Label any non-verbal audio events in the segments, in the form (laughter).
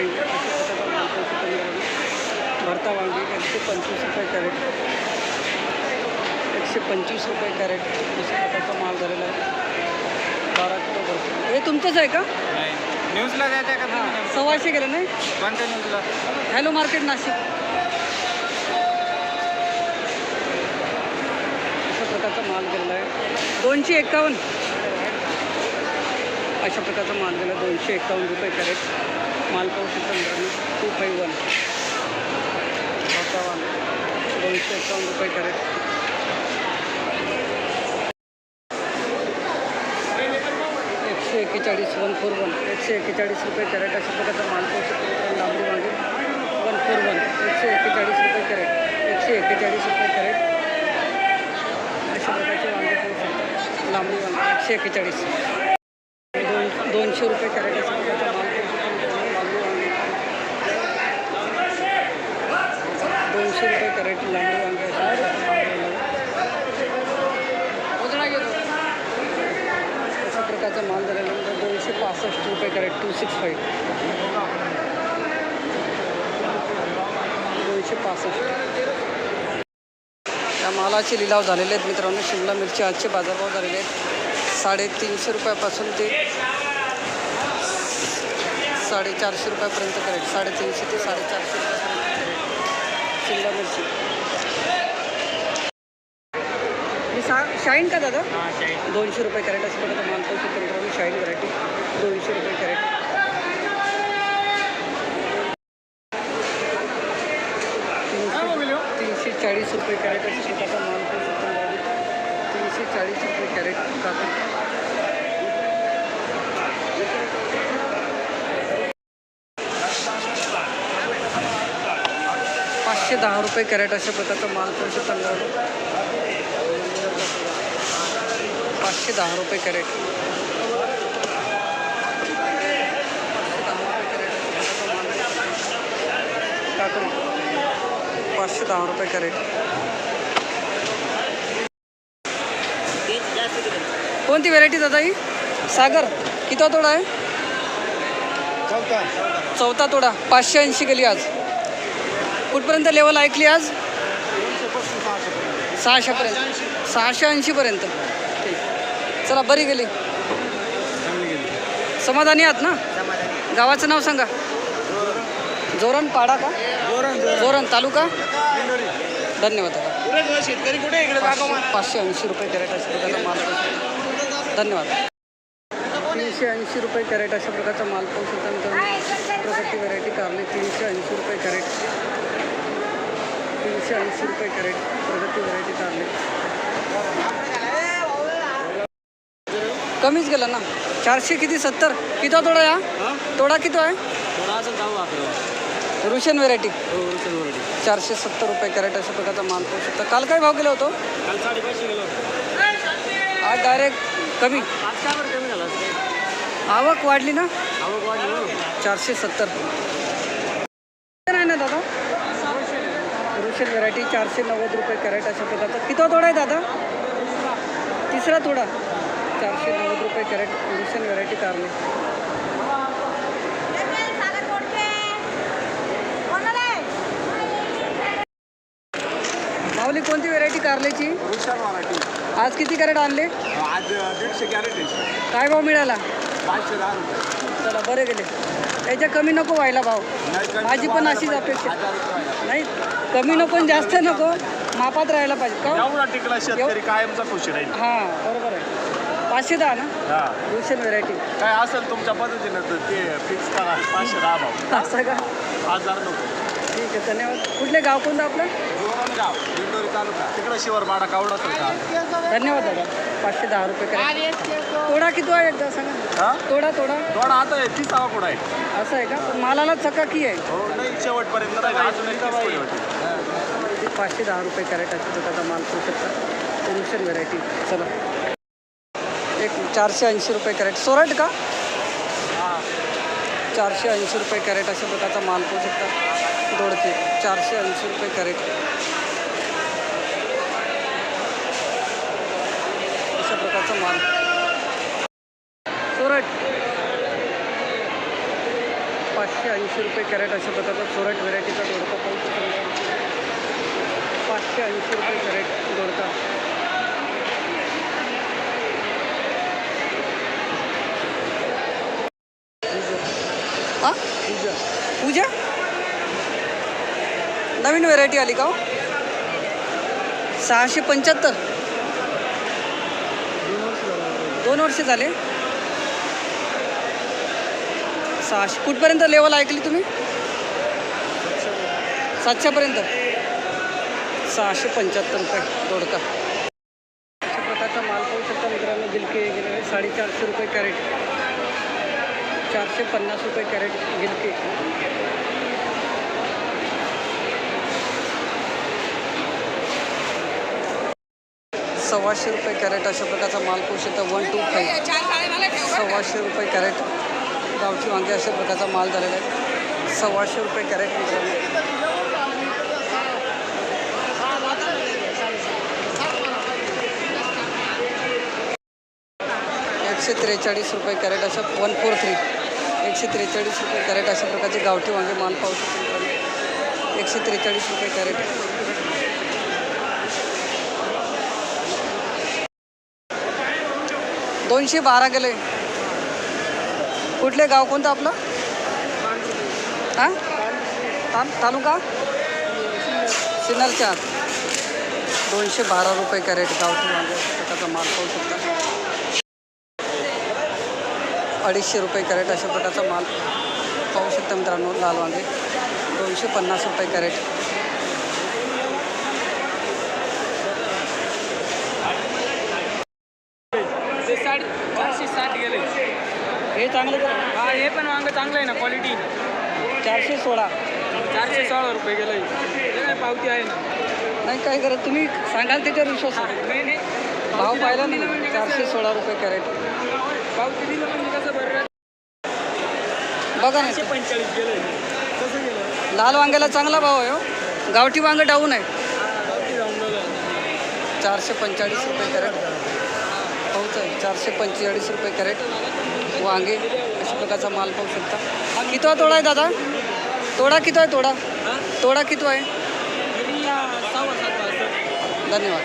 Five अशा प्रकारचा माल भरता वांगी एकशे पंचवीस रुपये कॅरेट. एकशे पंचवीस रुपये कॅरेट. अशा प्रकारचा माल झालेला आहे. बारा किलो भरतो. हे तुमचंच आहे का? न्यूजला द्यायचं का तुम्ही? सव्वाशे गेलं नाही? कोणत्या न्यूजला हॅलो मार्केट नाशिक. अशा प्रकारचा माल गेलेला आहे. दोनशे एक्कावन्न अशा प्रकारचा माल गेला. दोनशे एक्कावन्न रुपये कॅरेट. माल पाहू टू फाईव्ह वन. दोनशे एकावन्न रुपये करेल एकशे एक्केचाळीस वन फोर वन. एकशे एक्केचाळीस रुपये कॅरेट अशा प्रकारचा माल लांबी वांगे वन फोर वन. एकशे एक्केचाळीस रुपये कॅरेट एकशे एक्केचाळीस रुपये कॅरेट अशा प्रकारचे वांगे पाहू शकतात लांबी वांगे एकशे एक्केचाळीस दोन दोनशे रुपये कॅरेट अशा प्रकारचा माल पाहू शकतो मित्रांनो लांबडी वांगे दोनशे रुपये कॅरेट लांबडी अशा प्रकारचा माल गेलेला झाल्यानंतर दोनशे पासष्ट रुपये कॅरेट टू सिक्स फाईव्ह दोनशे पासष्ट. या मालाचे लिलाव झालेले आहेत मित्रांनो. शिमला मिरची आजचे बाजारभाव झालेले आहेत. साडेतीनशे रुपयापासून ते साडेचारशे रुपयापर्यंत कॅरेट. साडेतीनशे ते साडेचारशे रुपयापर्यंत. मिरची ही सा शाईन का दादा? हां दोनशे रुपये कॅरेट असं पाहू शकतो मित्रांनो शाईन व्हरायटी दोनशे रुपये कॅरेट. तीनशे तीनशे चाळीस रुपये कॅरेट अशा प्रकारचा माल शकतो तीनशे चाळीस रुपये कॅरेट काकडी पाचशे दहा रुपये कॅरेट अशा प्रकारचा माल शकतो मित्रांनो पाचशे दहा रुपये कॅरेट. पाचशे दहा रुपये कॅरेट. कोणती व्हेरायटी दादा ही सागर किती तोडा आहे? चौथा. चौथा तोडा. पाचशे ऐंशी गेली आज. कुठपर्यंत लेवल ऐकली आज? सहाशेपर्यंत सहाशे ऐंशीपर्यंत ठीक. चला बरी गेली. समाधानी आहात ना? गावाचं नाव सांगा. जोरण पाडा का? जोरण तालुका? धन्यवाद शेतकरी कुठे पाचशे ऐंशी रुपये कॅरेट अशा प्रकारचा माल धन्यवाद. तीनशे ऐंशी रुपये कॅरेट अशा प्रकारचा माल पाहू शकता मित्रांनो प्रगती व्हरायटी कारले तीनशे ऐंशी रुपये कॅरेट. तीनशे ऐंशी रुपये कॅरेट प्रगती व्हरायटी कारले कमीच गेला ना? चारशे किती? सत्तर? किती तोडा या? तोडा किती आहे? रुशन व्हेरायटी हो चारशे सत्तर रुपये कॅरेट अशा प्रकारचा माल पाहू शकता. काल काय भाव गेला होतो? आज डायरेक्ट कमी. आवक वाढली ना? आवक वाढली. चारशे सत्तर नाही ना दादा रुशन व्हेरायटी चारशे नव्वद रुपये कॅरेट अशा प्रकारचा किती तोडा आहे दादा? तिसरा तोडा. चारशे नव्वद रुपये कॅरेट रुशन व्हेरायटी कारले. माऊली कोणती व्हेरायटी कारल्याची आज किती कॅरेट आणले? आज दीडशे कॅरेट काय भाव मिळाला? पाचशे दहा रुपये. चला बरे गेले. त्याच्या कमी नको व्हायला भाव माझी पण अशीच. अपेक्षा. नाही कमी नको आणि जास्त नको मापात राहायला पाहिजे का? टिकला शेतकरी कायमचा खुशी राहील. हां बरोबर आहे. पाचशे दहा ना? हा. रुशन व्हेरायटी काय असेल तुमच्या पद्धतीनं तर ते फिक्स करा पाचशे दहा भाव. (laughs) असं का? हजार नको. ठीक आहे धन्यवाद. कुठले गाव कोणतं आपलं? जोरणगाव दिंडोरी तालुका तिकडे शिवरमाडा कावडा का? धन्यवाद दादा. पाचशे दहा रुपये करा. तोडा किती आहे एकदा सांगा. हा? तोडा तोडा. थोडा आता आहे तीसावा कुठं आहे. असं आहे का? पण मालाला चकाकी आहे? हो नाही शेवटपर्यंत नाही अजून तीस होती. पाचशे दहा रुपये कॅरेट अशा प्रकारचा माल करू शकता. रुशन व्हेरायटी चला. एक चारशे ऐंशी रुपये कॅरेट. सोरट का? चारशे ऐंशी रुपये कॅरेट अशा प्रकारचा माल पाहू शकता. दोडके चारशे ऐंशी रुपये कॅरेट. अशा प्रकारचा माल. सोरट. पाचशे ऐंशी रुपये कॅरेट अशा प्रकारचा सोरट व्हेरायटीचा दोडका पाहू शकतो. मित्रांनो. पाचशे ऐंशी रुपये कॅरेट दोडका. हां? पूजा? नवीन व्हेरायटी आली का हो? सहाशे पंच्याहत्तर. दोन वर्ष झाले. सहाशे. कुठपर्यंत लेवल ऐकली तुम्ही? सातशेपर्यंत. सहाशे पंच्याहत्तर रुपये. दोडका. अशा प्रकारचा माल पाहू शकता मित्रांनो गिलके गेले साडेचारशे रुपये कॅरेट. चारशे पन्नास रुपये कॅरेट गिलके. सव्वाशे रुपये कॅरेट अशा प्रकारचा माल पाहू शकता वन टू फाईव्ह सव्वाशे रुपये कॅरेट गावठी वांगे अशा प्रकारचा माल झालेला आहे. सव्वाशे रुपये कॅरेट मित्रांनो एकशे त्रेचाळीस रुपये कॅरेट अशा वन फोर थ्री एकशे त्रेचाळीस रुपये कॅरेट अशा प्रकारचे गावठी वांगे माल पाहू शकतो एकशे त्रेचाळीस रुपये कॅरेट. दोनशे बारा गेले. कुठले गाव कोणतं आपलं? हां? ताल तालुका? सिन्नरच्या. दोनशे बारा रुपये कॅरेट गावठी वांगे प्रकारचा माल पाहू शकता. अडीचशे रुपये कॅरेट अशा प्रकारचा माल पाहू शकता मित्रांनो लाल वांगे. दोनशे पन्नास रुपये कॅरेट ते साठ चारशे साठ गेले हे चांगलं करा. हा हे पण वांग चांगलं आहे ना क्वालिटी चारशे सोळा. चारशे सोळा रुपये गेलं हे. काय पावती आहे ना? नाही काय करत तुम्ही सांगाल त्याच्यावर विश्वास आहे. नाही नाही. भाव पाहिला नाही. चारशे सोळा रुपये कॅरेट. पावती दिलं म्हणजे कसं? बरं बघा ना पंचेचाळीस गेलं कसं गेलं? लाल वांग्याला चांगला भाव आहे हो. गावठी वांगं डाऊन आहे. पावती जाऊन गेलं चारशे पंचेचाळीस रुपये कॅरेट. आहे चारशे पंचेचाळीस रुपये कॅरेट. वांगे अशा प्रकारचा माल पाहू शकता. किती तोडा आहे दादा? तोडा किती आहे तोडा? तोडा किती आहे? धन्यवाद.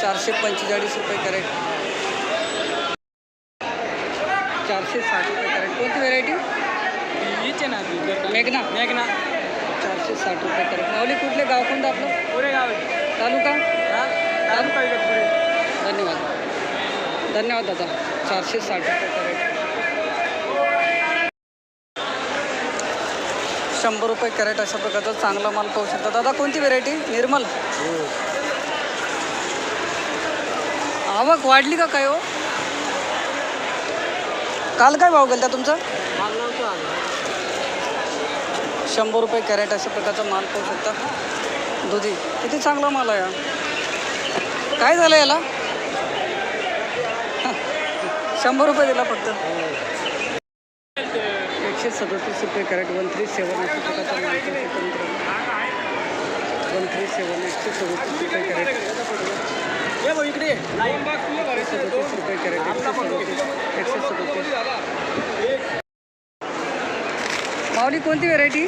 चारशे पंचेचाळीस रुपये कॅरेट. चारशे साठ रुपये कॅरेट. कोणती व्हेरायटी? हीच आहे ना मेघना मेघना चारशे साठ रुपये कॅरेट. माऊली कुठले गाव? कोणतं आपलं? पुरे गाव आहे. तालुका? तालुका. धन्यवाद. धन्यवाद दादा. चारशे साठ रुपये कॅरेट शंभर रुपये कॅरेट अशा प्रकारचा चांगला माल पाहू शकता. दादा कोणती व्हेरायटी निर्मल? आवक वाढली का काय हो? काल काय भाव गेला तुमचा. शंभर रुपये कॅरेट अशा प्रकारचा माल पाहू शकता. दुधी किती चांगला माल आहे काय झालं याला? शंभर रुपये दिला फक्त. एकशे सदतीस रुपये carat one three seven one three seven एकशे सदतीस रुपये कॅरेट. सदतीस रुपये कॅरेट एकशे सदतीस माऊली कोणती व्हेरायटी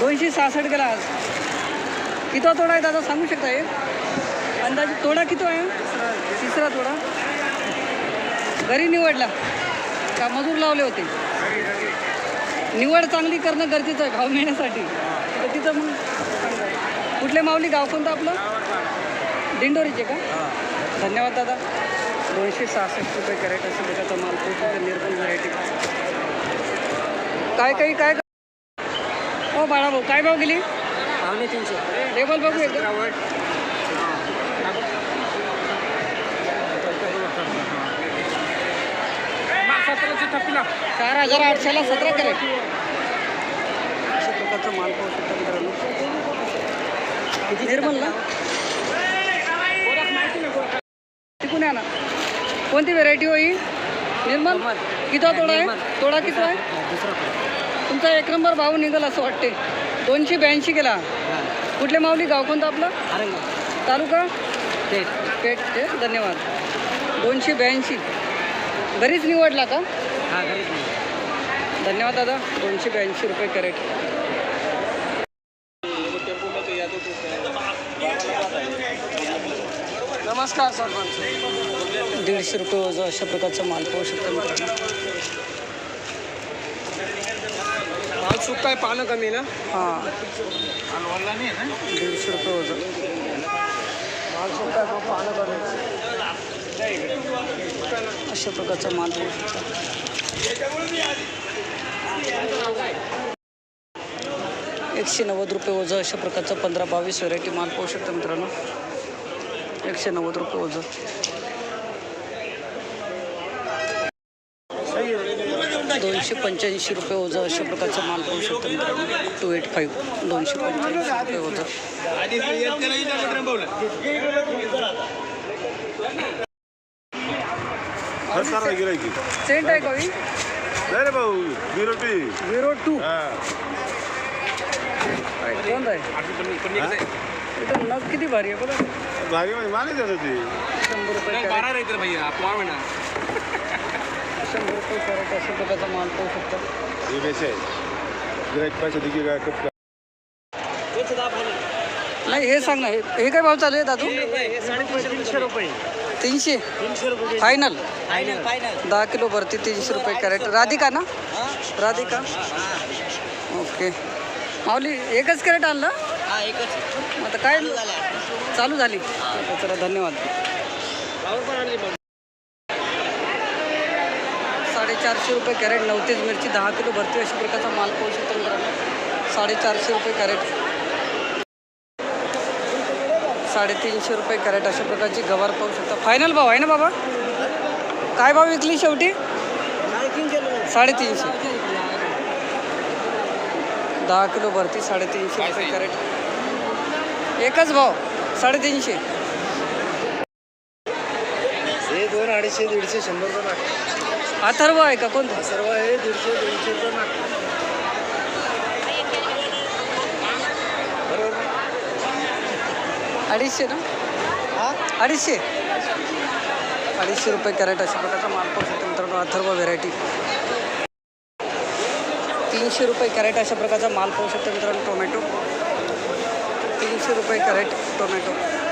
दोनशे सहासष्ट आज. किती तोडा आहे दादा? सांगू शकता हे? अंदाजे तोडा किती आहे? तिसरा तोडा. घरी निवडला. का मजूर लावले होते? निवड चांगली करणं गरजेचं आहे भाव मिळण्यासाठी. तर तिथं मग कुठले माऊली गाव कोणतं आपलं? दिंडोरीचे का? धन्यवाद दादा. दोनशे सहासष्ट रुपये कॅरेट असं प्रकारचा माल. पोहोचतो निर्मल व्हरायटी काय काही काय? हो बाळा भाऊ काय भाव गेली? तीनशे. टेबल बघू एकदा. सतराशे चार हजार आठशेला सतरा कॅरेट. अशा प्रकारचा माल पाहू शकता मित्रांनो किती निर्मल ना तिकून या ना. कोणती व्हेरायटी होई निर्मल? किती तोडा आहे? तोडा किती आहे? तुमचा एक नंबर भाव निघाल असं वाटते दोनशे ब्याऐंशी गेला कुठले माऊली? गाव कोणतं आपलं? तालुका? पेठ. ते धन्यवाद. दोनशे ब्याऐंशी. घरीच निवडला का? धन्यवाद दादा. दोनशे ब्याऐंशी रुपये कॅरेट. नमस्कार सरपंच दीडशे रुपये वजा अशा प्रकारचा माल पाहू शकता मित्रांनो. माल सुका आहे पानं कमी ना? हां. दीडशे रुपये वजा. माल सुका आहे पानं कमी. अशा प्रकारचा माल शकता एकशे नव्वद रुपये ओझं अशा प्रकारचा पंधरा बावीस व्हरायटी माल पाहू शकता मित्रांनो एकशे नव्वद रुपये ओझं दोनशे पंच्याऐंशी रुपये ओझं अशा प्रकारचा माल पाहू शकता मित्रांनो टू एट फाईव्ह दोनशे पंच्याऐंशी रुपये ओझं सेंट आहे कवी नाही रे भाऊ झिरो टू हा। कोण आहे इथं नग किती भारी आहे बघा भारी म्हणजे माने देत होती शंभर रुपये शंभर रुपये कॅरेट अशा प्रकारचा माल पाहू शकता हे? गिरायक पैसे दिली काय कप नाही हे सांग ना हे हे काय भाव चालू आहे दादू? तीनशे रुपये तीनशे? फायनल दहा किलो भरती तीनशे रुपये कॅरेट राधिका ना? राधिका? ओके माऊली एकच कॅरेट आणलं? आता काय चालू झाली? चला धन्यवाद. साडेचारशे रुपये कॅरेट नव्हतीच मिरची दहा किलो भरती अशा प्रकारचा माल पाहू शकतो साडेचारशे रुपये कॅरेट. साडेतीनशे रुपये कॅरेट अशा प्रकारची गवार पाहू शकता. फायनल भाव आहे ना बाबा? काय भाव विकली शेवटी? साडेतीनशे. दहा किलो भरती साडेतीनशे रुपये कॅरेट. एकच भाव साडेतीनशे. दोन अडीचशे दीडशे शंभर. अथर्व आहे का कोणतं? सर्व हे दीडशे दोनशे रुपये मागतात. बरोबर अडीचशे ना? हा? अडीचशे? अडीचशे रुपये कॅरेट अशा प्रकारचा माल पाहू शकतो मित्रांनो अथर्व व्हेरायटी. तीनशे रुपये कॅरेट अशा प्रकारचा माल पाहू शकतो मित्रांनो टोमॅटो. तीनशे रुपये कॅरेट टोमॅटो.